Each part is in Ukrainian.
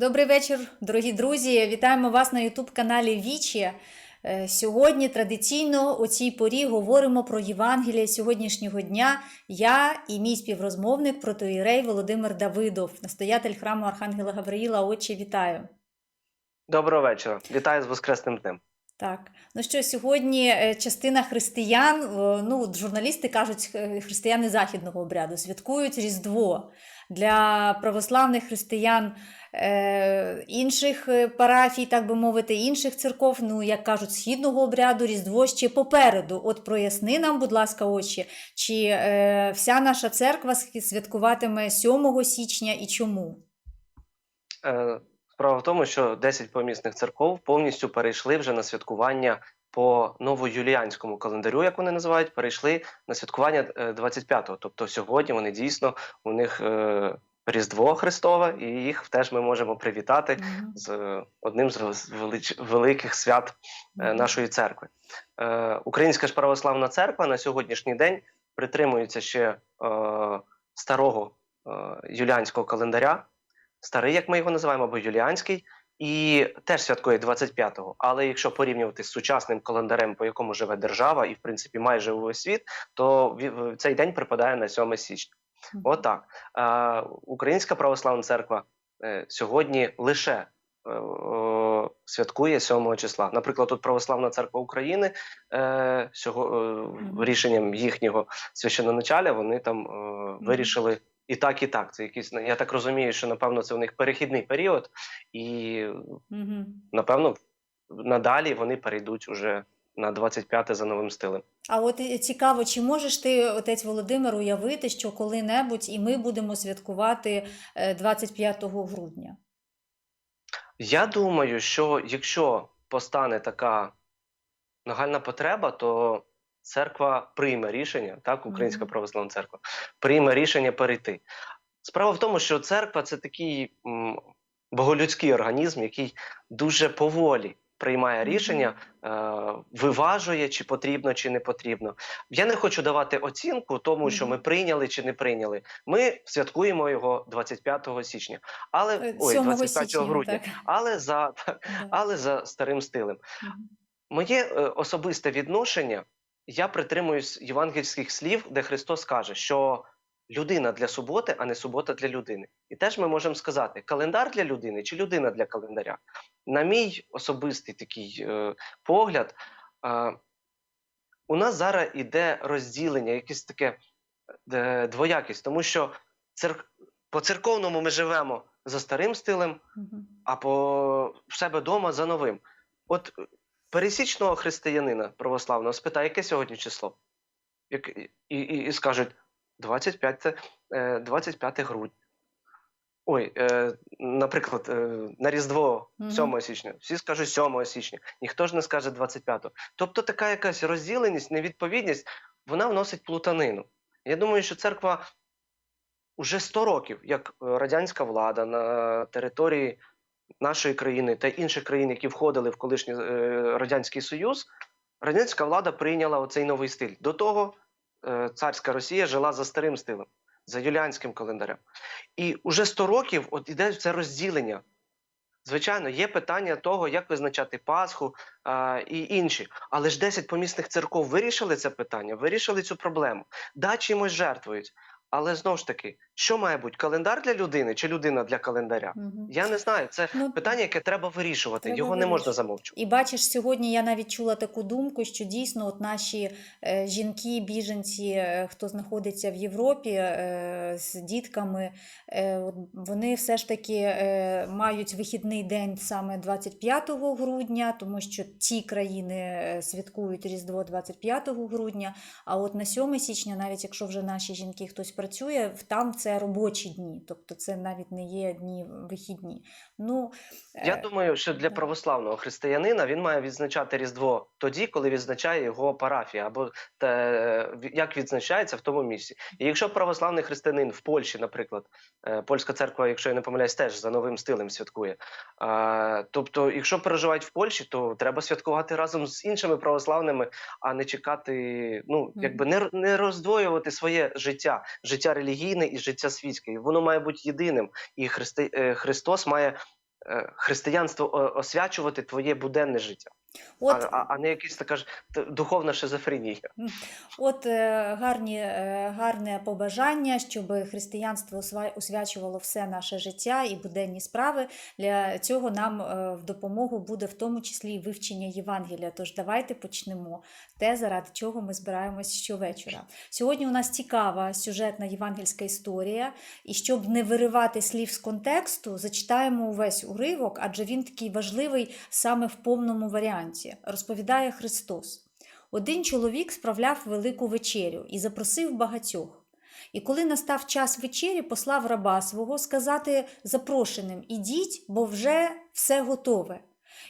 Добрий вечір, дорогі друзі. Вітаємо вас на Ютуб-каналі Вічі. Е, Сьогодні традиційно у цій порі говоримо про Євангеліє сьогоднішнього дня. Я і мій співрозмовник протоїрей Володимир Давидов, настоятель храму Архангела Гавриїла. Отче, вітаю. Доброго вечора. Вітаю з Воскресним днем. Так, ну що сьогодні е, частина християн, е, ну журналісти кажуть, е, християни західного обряду святкують Різдво. Для православних християн інших парафій, так би мовити, інших церков, ну як кажуть, східного обряду, Різдво ще попереду. От проясни нам, будь ласка, очі, чи вся наша церква святкуватиме 7 січня і чому? Справа в тому, що 10 помісних церков повністю перейшли вже на святкування по новоюліанському календарю, як вони називають, перейшли на святкування е, 25-го. Тобто сьогодні вони дійсно у них е, Різдво Христове, і їх теж ми можемо привітати з е, одним з велич- великих свят е, нашої церкви. Е, Українська ж православна церква на сьогоднішній день притримується ще е, старого е, юліанського календаря, старий, як ми його називаємо, або юліанський, і теж святкує 25-го. Але якщо порівнювати з сучасним календарем, по якому живе держава, і в принципі майже увесь світ, то цей день припадає на 7 січня. Отак. Українська православна церква е, сьогодні лише е, святкує 7 числа. Наприклад, тут Православна церква України е, сього, е, рішенням їхнього священоначаля вони там е, вирішили. І так, і так. Це якийсь я так розумію, що напевно це у них перехідний період, і Мгм. напевно надалі вони перейдуть уже на 25 за новим стилем. А от цікаво, чи можеш ти, отець Володимир, уявити, що коли-небудь і ми будемо святкувати е, 25 грудня? Я думаю, що якщо постане така нагальна потреба, то церква прийме рішення, так, Українська православна церква прийме рішення перейти. Справа в тому, що церква це такий м, боголюдський організм, який дуже поволі приймає рішення, е, виважує, чи потрібно, чи не потрібно. Я не хочу давати оцінку тому, що ми прийняли чи не прийняли. Ми святкуємо його 25 січня, але Е, ой, 25 січня, грудня, так. але за Да. але за старим стилем. Моє е, особисте відношення, я притримуюсь євангельських слів, де Христос каже, що людина для суботи, а не субота для людини. І теж ми можемо сказати, календар для людини чи людина для календаря. На мій особистий такий е, погляд, е, у нас зараз іде розділення, якесь таке е, двоякість, тому що цер... по церковному ми живемо за старим стилем, Мгм. а по себе вдома за новим. От пересічного християнина православного спитає, яке сьогодні число? Як, і, і, і скажуть 25, е, 25 грудня. Ой, е, наприклад, е, на Різдво 7 січня, всі скажуть 7 січня, ніхто ж не скаже 25. Тобто така якась розділеність, невідповідність, вона вносить плутанину. Я думаю, що церква уже 100 років, як е, радянська влада на території нашої країни та інших країн, які входили в колишній е, радянський союз, радянська влада прийняла оцей новий стиль. До того е, царська Росія жила за старим стилем, за юліанським календарем. І уже 100 років от іде це розділення. Звичайно, є питання того, як визначати Пасху а, і інші. Але ж 10 помісних церков вирішили це питання, вирішили цю проблему. Да, чимось жертвують. Але знову ж таки, що має бути календар для людини чи людина для календаря? Мгм. Я не знаю. Це Ну, питання, яке треба вирішувати. Треба Його не можна замовчувати. І бачиш, сьогодні я навіть чула таку думку, що дійсно от наші е, жінки, біженці, е, хто знаходиться в Європі е, з дітками, е, вони все ж таки е, мають вихідний день саме 25 грудня, тому що ці країни е, святкують Різдво 25 грудня. А от на 7 січня, навіть якщо вже наші жінки хтось працює, там це робочі дні, тобто це навіть не є дні вихідні. Ну, Я е, думаю, що для православного християнина він має відзначати Різдво тоді, коли відзначає його парафія, або те, як відзначається в тому місці. І якщо православний християнин в Польщі, наприклад, е, польська церква, якщо я не помиляюсь, теж за новим стилем святкує. Тобто, якщо переживають в Польщі, то треба святкувати разом з іншими православними, а не чекати, ну якби не, не роздвоювати своє життя, життя релігійне і життя світське. Воно має бути єдиним, і Христи, е, Христос має е, християнство освячувати твоє буденне життя, От а, а, не якась така ж духовна шизофренія. От е, гарні, е, гарне побажання, щоб християнство освячувало все наше життя і буденні справи. Для цього нам е, в допомогу буде в тому числі і вивчення Євангелія. Тож давайте почнемо те, заради чого ми збираємось щовечора. Сьогодні у нас цікава сюжетна євангельська історія, і щоб не виривати слів з контексту, зачитаємо увесь уривок, адже він такий важливий саме в повному варіанті. Розповідає Христос. Один чоловік справляв велику вечерю і запросив багатьох. І коли настав час вечері, послав раба свого сказати запрошеним: Ідіть, бо вже все готове.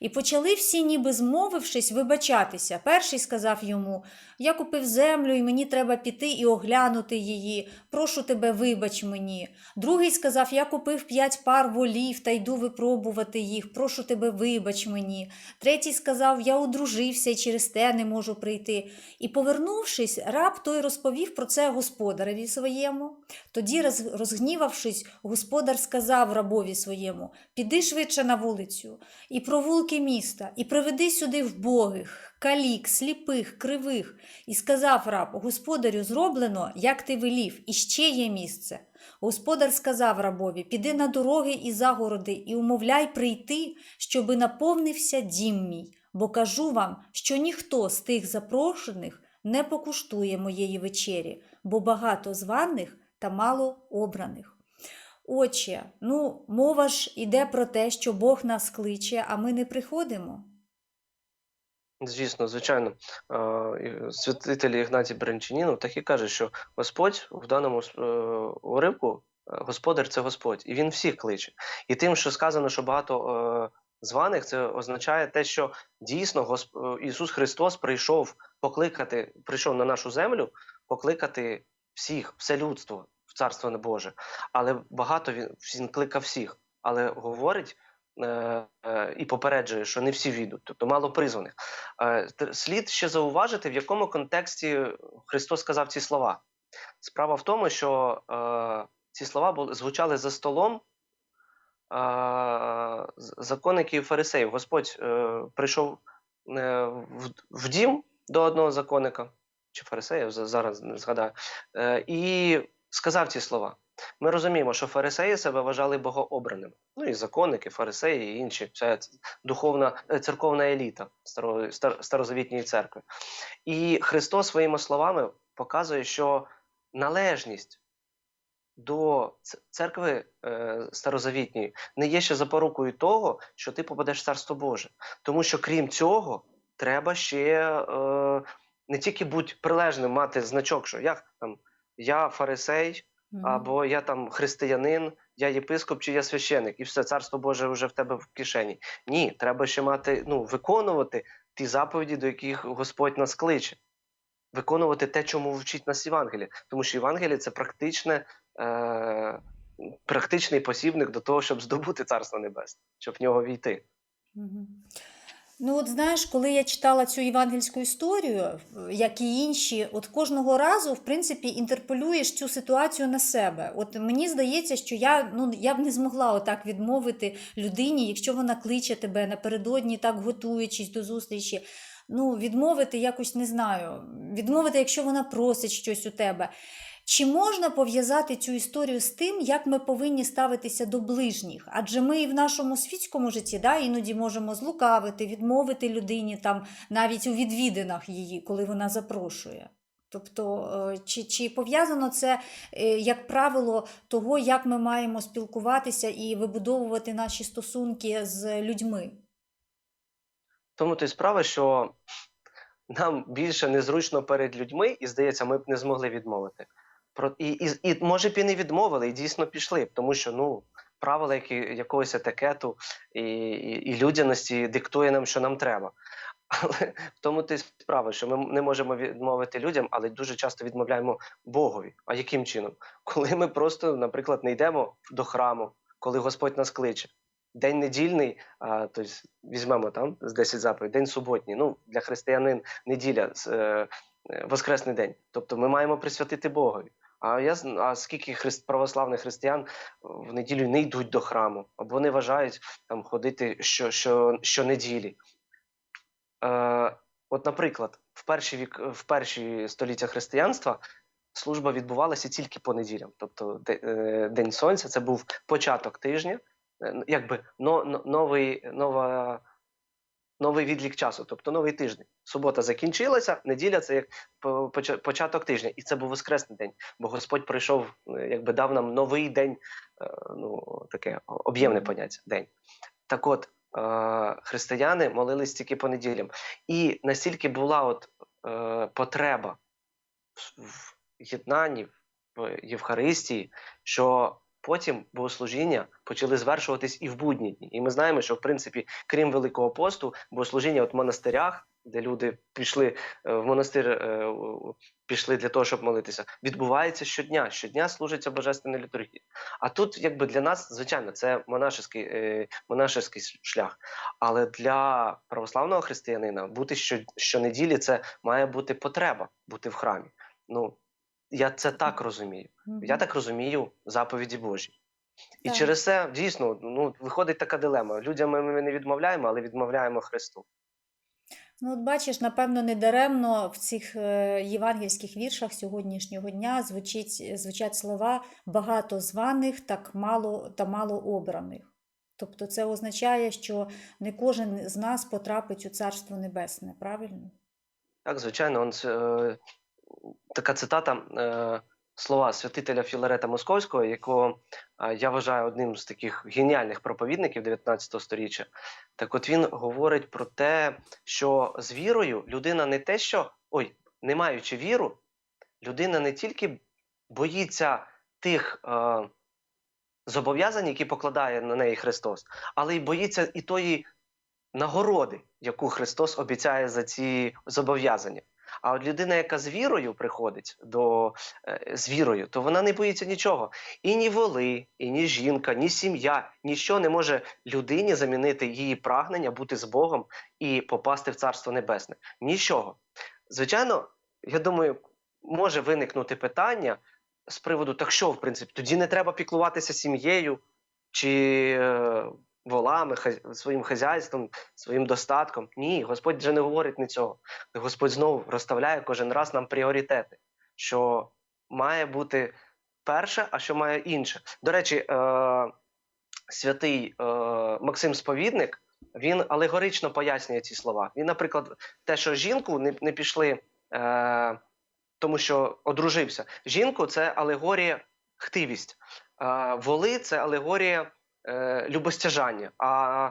І почали всі, ніби змовившись, вибачатися. Перший сказав йому: Я купив землю, і мені треба піти і оглянути її. Прошу тебе, вибач мені. Другий сказав: Я купив п'ять пар волів та йду випробувати їх. Прошу тебе, вибач мені. Третій сказав: Я одружився і через те не можу прийти. І, повернувшись, раб той розповів про це господареві своєму. Тоді, розгнівавшись, господар сказав рабові своєму: Піди швидше на вулицю, і провулки міста, і приведи сюди вбогих, калік, сліпих, кривих. І сказав раб: Господарю, зроблено, як ти велів, і ще є місце. Господар сказав рабові: Піди на дороги і загороди, і умовляй прийти, щоби наповнився дім мій. Бо кажу вам, що ніхто з тих запрошених не покуштує моєї вечері, бо багато званих та мало обраних. Отче, ну, мова ж іде про те, що Бог нас кличе, а ми не приходимо. Звісно, звичайно, святитель Ігнатій Брянчанінов так і каже, що Господь в даному е, уривку, е, Господар це Господь, і він всіх кличе. І тим, що сказано, що багато е, званих, це означає те, що дійсно Ісус Христос прийшов покликати, прийшов на нашу землю, покликати всіх, все людство Царство Боже. Але багато він, він кликав всіх, але говорить. е, е, І попереджує, що не всі війдуть, тобто мало призваних. Е, Слід ще зауважити, в якому контексті Христос сказав ці слова. Справа в тому, що е, ці слова були, звучали за столом е, законників фарисеїв. Господь е, прийшов е, в, в дім до одного законника, чи фарисеїв, зараз не згадаю, е, і сказав ці слова. Ми розуміємо, що фарисеї себе вважали богообраними. Ну і законники, фарисеї, і інші, вся духовна е, церковна еліта старозавітньої церкви. І Христос своїми словами показує, що належність до церкви е, старозавітньої не є ще запорукою того, що ти попадеш в царство Боже. Тому що крім цього, треба ще е, не тільки бути прилежним, мати значок, що я там я фарисей, або я там християнин, я єпископ чи я священик, і все царство Боже вже в тебе в кишені. Ні, треба ще мати, ну, виконувати ті заповіді, до яких Господь нас кличе. Виконувати те, чому вчить нас Євангеліє. Тому що Євангеліє це практичне, е, практичний посібник до того, щоб здобути Царство Небесне, щоб в нього війти. Ну, от знаєш, коли я читала цю євангельську історію, як і інші, от кожного разу, в принципі, інтерполюєш цю ситуацію на себе. От мені здається, що я, ну, я б не змогла отак відмовити людині, якщо вона кличе тебе напередодні, так готуючись до зустрічі. Ну, відмовити якось не знаю. Відмовити, якщо вона просить щось у тебе. Чи можна пов'язати цю історію з тим, як ми повинні ставитися до ближніх? Адже ми і в нашому світському житті да, іноді можемо злукавити, відмовити людині там навіть у відвідинах її, коли вона запрошує. Тобто, е, чи, чи пов'язано це, е, як правило, того, як ми маємо спілкуватися і вибудовувати наші стосунки з людьми? Тому то й справа, що нам більше незручно перед людьми, і здається, ми б не змогли відмовити. Про і, і, і може б і не відмовили, і дійсно пішли б, тому що ну правила які, якогось етикету і, і, і людяності диктує нам, що нам треба. Але в тому ти справа, що ми не можемо відмовити людям, але дуже часто відмовляємо Богові. А яким чином? Коли ми просто, наприклад, не йдемо до храму, коли Господь нас кличе. День недільний, а, тобто візьмемо там з 10 заповідей, день суботній. Ну, для християнин неділя, е, е, воскресний день. Тобто ми маємо присвятити Богові. А я а скільки христ, православних християн в неділю не йдуть до храму, або вони вважають там ходити що, що, щонеділі. Е, от, наприклад, в перші вік, в перші століття християнства служба відбувалася тільки по неділям. Тобто е, День Сонця це був початок тижня, е, якби но- новий, нова, новий відлік часу, тобто новий тиждень. Субота закінчилася, неділя це як початок тижня, і це був воскресний день, бо Господь прийшов, е, якби дав нам новий день, е, ну таке об'ємне поняття день. Так от, е, християни молились тільки по неділям. І настільки була от потреба в- в єднанні, в Євхаристії, що потім богослужіння почали звершуватись і в будні дні. І ми знаємо, що в принципі, крім Великого посту, богослужіння от в монастирях, де люди пішли е, в монастир, е, пішли для того, щоб молитися, відбувається щодня. Щодня служиться божественна літургія. А тут, якби для нас, звичайно, це монашеський, е, монашеський шлях. Але для православного християнина бути що, щонеділі це має бути потреба бути в храмі. Ну я це так розумію. Я так розумію заповіді Божі. І Так. через це дійсно ну, виходить така дилема. Людям ми, не відмовляємо, але відмовляємо Христу. Ну, от бачиш, напевно, недаремно в цих е, євангельських віршах сьогоднішнього дня звучить, звучать слова багато званих, так мало та мало обраних. Тобто це означає, що не кожен з нас потрапить у Царство Небесне, правильно? Так, звичайно, он, е, така цитата е, слова святителя Філарета Московського, якого е, я вважаю одним з таких геніальних проповідників 19 століття. Так от він говорить про те, що з вірою людина не те, що ой, не маючи віру, людина не тільки боїться тих е, зобов'язань, які покладає на неї Христос, але й боїться і тої нагороди, яку Христос обіцяє за ці зобов'язання. А от людина, яка з вірою приходить до е, з вірою, то вона не боїться нічого. І ні воли, і ні жінка, ні сім'я, ніщо не може людині замінити її прагнення бути з Богом і попасти в Царство Небесне. Нічого. Звичайно, я думаю, може виникнути питання з приводу, так що, в принципі, тоді не треба піклуватися сім'єю чи е, волами, хаз- своїм хазяйством, своїм достатком. Ні, Господь вже не говорить не цього. Господь знову розставляє кожен раз нам пріоритети, що має бути перше, а що має інше. До речі, е, святий е, Максим Сповідник він алегорично пояснює ці слова. Він, наприклад, те, що жінку не, не пішли, е, тому що одружився. Жінку це алегорія хтивість, е, воли це алегорія е, любостяжання, а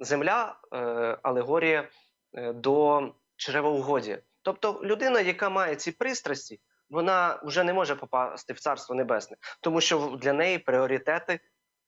земля е, алегорія е, до чревоугоді. Тобто людина, яка має ці пристрасті, вона вже не може попасти в царство небесне, тому що для неї пріоритети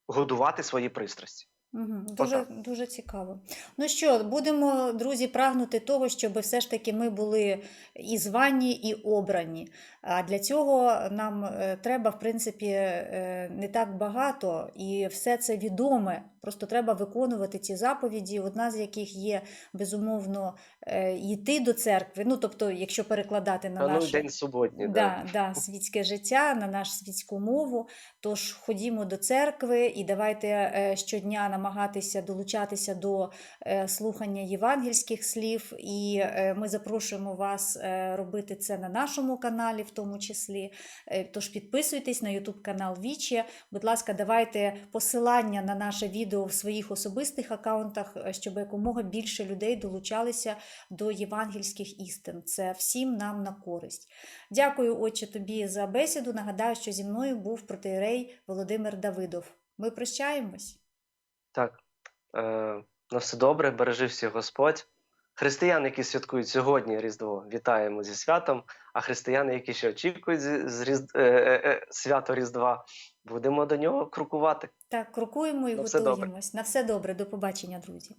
годувати свої пристрасті. Угу, дуже, дуже цікаво. Ну що, будемо, друзі, прагнути того, щоб все ж таки ми були і звані, і обрані. А для цього нам е, треба, в принципі, е, не так багато, і все це відоме. Просто треба виконувати ці заповіді, одна з яких є, безумовно, е, йти до церкви. Ну, тобто, якщо перекладати на ну, день суботній. Да, да, світське життя на нашу світську мову. Тож ходімо до церкви і давайте е, щодня намагатися долучатися до е, слухання євангельських слів. І ми запрошуємо вас робити це на нашому каналі, в тому числі. Тож підписуйтесь на YouTube канал Вічі. Будь ласка, давайте посилання на наше відео в своїх особистих аккаунтах, е, щоб якомога більше людей долучалися до євангельських істин. Це всім нам на користь. Дякую, отче, тобі за бесіду. Нагадаю, що зі мною був протеєрей Володимир Давидов. Ми прощаємось. Так. Е, на все добре, бережи всіх Господь. Християни, які святкують сьогодні Різдво, вітаємо зі святом. А християни, які ще очікують з, з Різд... е, е, е, свято Різдва, будемо до нього крокувати. Так, крокуємо і На все готуємось. На все добре. До побачення, друзі.